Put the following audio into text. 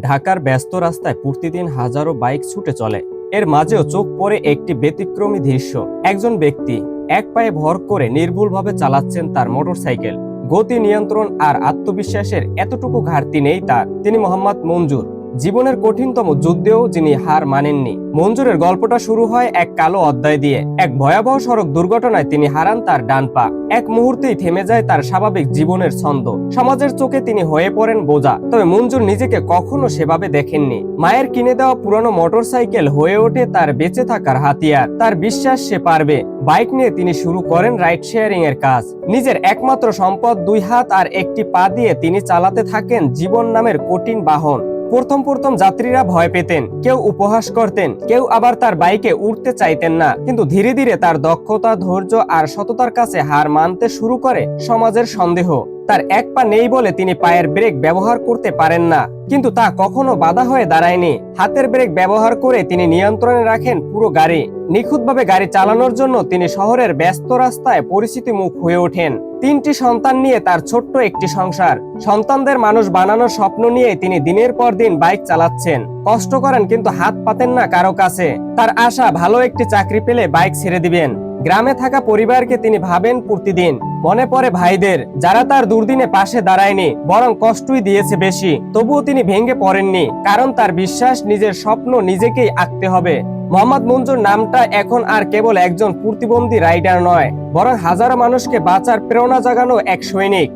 ঢাকার ব্যস্ত রাস্তায় প্রতিদিন হাজারো বাইক ছুটে চলে। এর মাঝেও চোখ পড়ে একটি ব্যতিক্রমী দৃশ্য। একজন ব্যক্তি এক পায়ে ভর করে নির্ভুলভাবে চালাচ্ছেন তার মোটরসাইকেল। গতি নিয়ন্ত্রণ আর আত্মবিশ্বাসের এতটুকু ঘাটতি নেই তার। তিনি মোহাম্মদ মঞ্জুর। জীবনের কঠিনতম যুদ্ধেও যিনি হার মানেননি। মঞ্জুরের গল্পটা শুরু হয় এক কালো অধ্যায় দিয়ে। এক ভয়াবহ সড়ক দুর্ঘটনায় তিনি হারান তার ডান পা। এক মুহূর্তেই থেমে যায় তার স্বাভাবিক জীবনের ছন্দ। সমাজের চোখে তিনি হয়ে পড়েন বোঝা। তবে মঞ্জুর নিজেকে কখনো সেভাবে দেখেননি। মায়ের কিনে দেওয়া পুরনো মোটরসাইকেল হয়ে ওঠে তার বেঁচে থাকার হাতিয়ার। তার বিশ্বাস সে পারবে। বাইক নিয়ে তিনি শুরু করেন রাইড শেয়ারিং এর কাজ। নিজের একমাত্র সম্পদ দুই হাত আর একটি পা দিয়ে তিনি চালাতে থাকেন জীবন নামের কঠিন বাহন। প্রথম প্রথম যাত্রীরা ভয় পেতেন, কেউ উপহাস করতেন, কেউ আবার তার বাইকে উঠতে চাইতেন না। কিন্তু ধীরে ধীরে তার দক্ষতা, ধৈর্য আর সততার কাছে হার মানতে শুরু করে সমাজের সন্দেহ। তার এক পা নেই বলে তিনি পায়ের ব্রেক ব্যবহার করতে পারেন না। কিন্তু তা কখনো বাধা হয়ে দাঁড়ায়নি। হাতের ব্রেক ব্যবহার করে তিনি নিয়ন্ত্রণে রাখেন পুরো গাড়ি। নিখুঁতভাবে গাড়ি চালানোর জন্য তিনি শহরের ব্যস্ত রাস্তায় পরিচিতি মুখ হয়ে ওঠেন। তিনটি সন্তান নিয়ে তার ছোট্ট একটি সংসার। সন্তানদের মানুষ বানানোর স্বপ্ন নিয়ে তিনি দিনের পর দিন বাইক চালাচ্ছেন। কষ্ট করেন কিন্তু হাত পাতেন না কারও কাছে। তার আশা, ভালো একটি চাকরি পেলে বাইক ছেড়ে দিবেন। গ্রামে থাকা পরিবারকে তিনি ভাবেন প্রতিদিন। মনে পড়ে ভাইদের, যারা তার দুর্দিনে পাশে দাঁড়ায়নি, বরং কষ্টই দিয়েছে বেশি। তবুও তিনি ভেঙে পড়েননি, কারণ তার বিশ্বাস, নিজের স্বপ্ন নিজেকেই আঁকতে হবে। মোহাম্মদ মঞ্জুর নামটা এখন আর কেবল একজন প্রতিবন্ধী রাইডার নয়, বরং হাজারো মানুষকে বাঁচার প্রেরণা জাগানো এক সৈনিক।